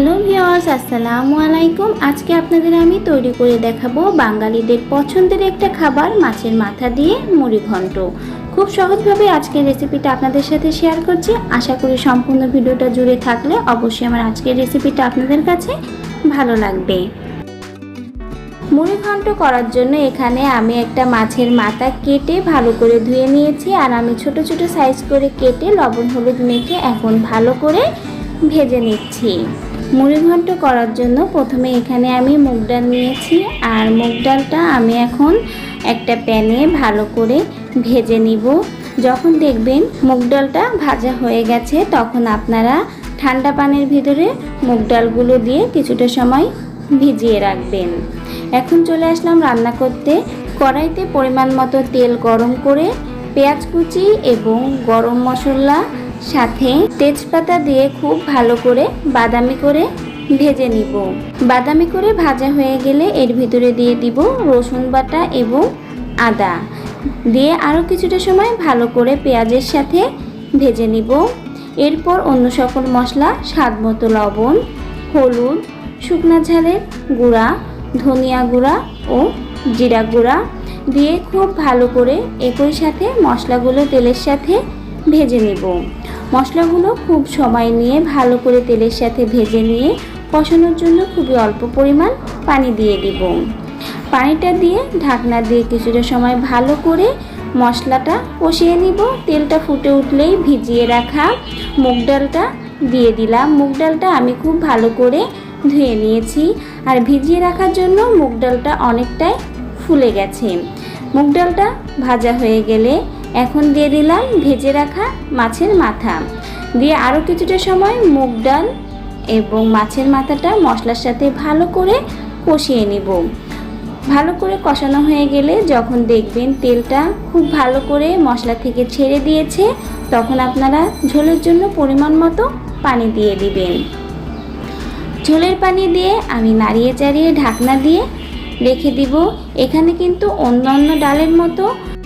Hello viewers আসসালামু আলাইকুম। আজকে আপনাদের আমি তৈরি করে দেখাবো বাঙালিদের পছন্দের একটা খাবার, মাছের মাথা দিয়ে মুড়ি ঘন্ট। খুব সহজভাবে আজকের রেসিপিটা আপনাদের সাথে শেয়ার করছি। আশা করি সম্পূর্ণ ভিডিওটা জুড়ে থাকলে অবশ্যই আমার আজকের রেসিপিটা আপনাদের কাছে ভালো লাগবে। মুড়ি ঘন্ট করার জন্য এখানে আমি একটা মাছের মাথা কেটে ভালো করে ধুয়ে নিয়েছি। আর আমি ছোট ছোট সাইজ করে কেটে লবণ, হলুদ মেখে এখন ভালো করে ভেজে নিচ্ছি। মুড়ি ঘন্ট করার জন্য প্রথমে এখানে আমি মুগ ডাল নিয়েছি আর মুগ ডালটা আমি এখন একটা প্যানে ভালো করে ভেজে নিব। যখন দেখবেন মুগ ডালটা ভাজা হয়ে গেছে, তখন আপনারা ঠান্ডা পানির ভিতরে মুগ ডালগুলো দিয়ে কিছুটা সময় ভিজিয়ে রাখবেন। এখন চলে আসলাম রান্না করতে। কড়াইতে পরিমাণ মতো তেল গরম করে পেঁয়াজ কুচি এবং গরম মশলা সাথে তেজপাতা দিয়ে খুব ভালো করে বাদামি করে ভেজে নিব। বাদামি করে ভাজা হয়ে গেলে এর ভিতরে দিয়ে দিব রসুন বাটা এবং আদা। দিয়ে আরও কিছুটা সময় ভালো করে পেঁয়াজের সাথে ভেজে নিব। এরপর অন্য সকল মশলা স্বাদ মতো লবণ, হলুদ, শুকনা ঝালের গুঁড়া, ধনিয়া গুঁড়া ও জিরা গুঁড়া দিয়ে খুব ভালো করে একই সাথে মশলাগুলো তেলের সাথে ভেজে নেব। মশলাগুলো খুব সময় নিয়ে ভালো করে তেলের সাথে ভেজে নিয়ে কষানোর জন্য খুবই অল্প পরিমাণ পানি দিয়ে দিব। পানিটা দিয়ে ঢাকনা দিয়ে কিছুটা সময় ভালো করে মশলাটা কষিয়ে নিব। তেলটা ফুটে উঠলেই ভিজিয়ে রাখা মুগ ডালটা দিয়ে দিলাম। মুগ ডালটা আমি খুব ভালো করে ধুয়ে নিয়েছি আর ভিজিয়ে রাখার জন্য মুগ ডালটা অনেকটাই ফুলে গেছে। মুগ ডালটা ভাজা হয়ে গেলে এখন দিয়ে দিলাম ভেজে রাখা মাছের মাথা। দিয়ে আরও কিছুটা সময় মুগ ডাল এবং মাছের মাথাটা মশলার সাথে ভালো করে কষিয়ে নিব। ভালো করে কষানো হয়ে গেলে যখন দেখবেন তেলটা খুব ভালো করে মশলা থেকে ছেড়ে দিয়েছে, তখন আপনারা ঝোলের জন্য পরিমাণ মতো পানি দিয়ে দিবেন। ঝোলের পানি দিয়ে আমি নাড়িয়ে চাড়িয়ে ঢাকনা দিয়ে রেখে দিব। এখানে কিন্তু অন্য অন্য ডালের মতো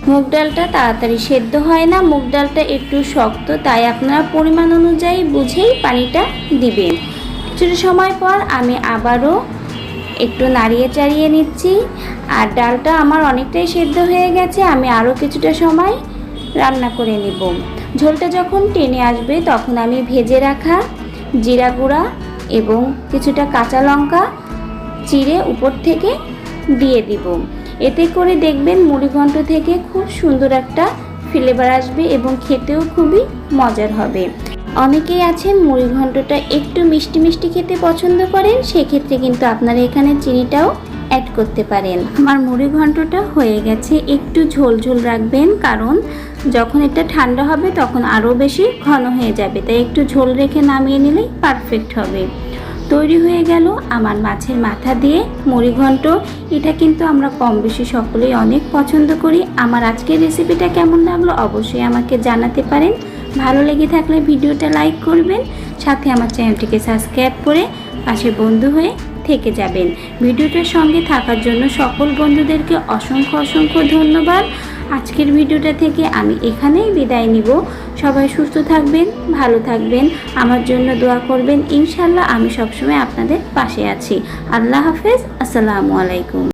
মুগ ডালটা তাড়াতাড়ি সেদ্ধ হয় না। মুগ ডালটা একটু শক্ত, তাই আপনারা পরিমাণ অনুযায়ী বুঝেই পানিটা দিবেন। কিছুটা সময় পর আমি আবারও একটু নাড়িয়ে চাড়িয়ে নিচ্ছি। আর ডালটা আমার অনেকটাই সেদ্ধ হয়ে গেছে, আমি আরও কিছুটা সময় রান্না করে নিব। ঝোলটা যখন টেনে আসবে, তখন আমি ভেজে রাখা জিরা গুঁড়া এবং কিছুটা কাঁচা লঙ্কা চিড়ে উপর থেকে দিয়ে দিব। এতে করে দেখবেন মুড়িঘণ্ট থেকে খুব সুন্দর একটা ফ্লেভার আসবে এবং খেতেও খুবই মজার হবে। অনেকেই আছেন মুড়ি ঘন্টটা একটু মিষ্টি মিষ্টি খেতে পছন্দ করেন, সেক্ষেত্রে কিন্তু আপনারা এখানে চিনিটাও অ্যাড করতে পারেন। আমার মুড়ি ঘন্টটা হয়ে গেছে, একটু ঝোল ঝোল রাখবেন, কারণ যখন এটা ঠান্ডা হবে তখন আরও বেশি ঘন হয়ে যাবে, তাই একটু ঝোল রেখে নামিয়ে নিলেই পারফেক্ট হবে। তৈরি হয়ে গেল আমার মাছের মাথা দিয়ে মুড়ি ঘন্ট। এটা কিন্তু আমরা কম বেশি সকলেই অনেক পছন্দ করি। আমার আজকের রেসিপিটা কেমন লাগল অবশ্যই আমাকে জানাতে পারেন। ভালো লেগে থাকলে ভিডিওটা লাইক করবেন, সাথে আমার চ্যানেলটিকে সাবস্ক্রাইব করে পাশে বন্ধু হয়ে থেকে যাবেন। ভিডিওটার সঙ্গে থাকার জন্য সকল বন্ধুদেরকে অসংখ্য অসংখ্য ধন্যবাদ। আজকের ভিডিওটা থেকে আমি এখানেই বিদায় নিব। সবাই সুস্থ থাকবেন, ভালো থাকবেন। আমার জন্য দোয়া করবেন। ইনশাল্লাহ আমি সবসময় আপনাদের পাশে আছি। আল্লাহ হাফেজ। আসসালামু আলাইকুম।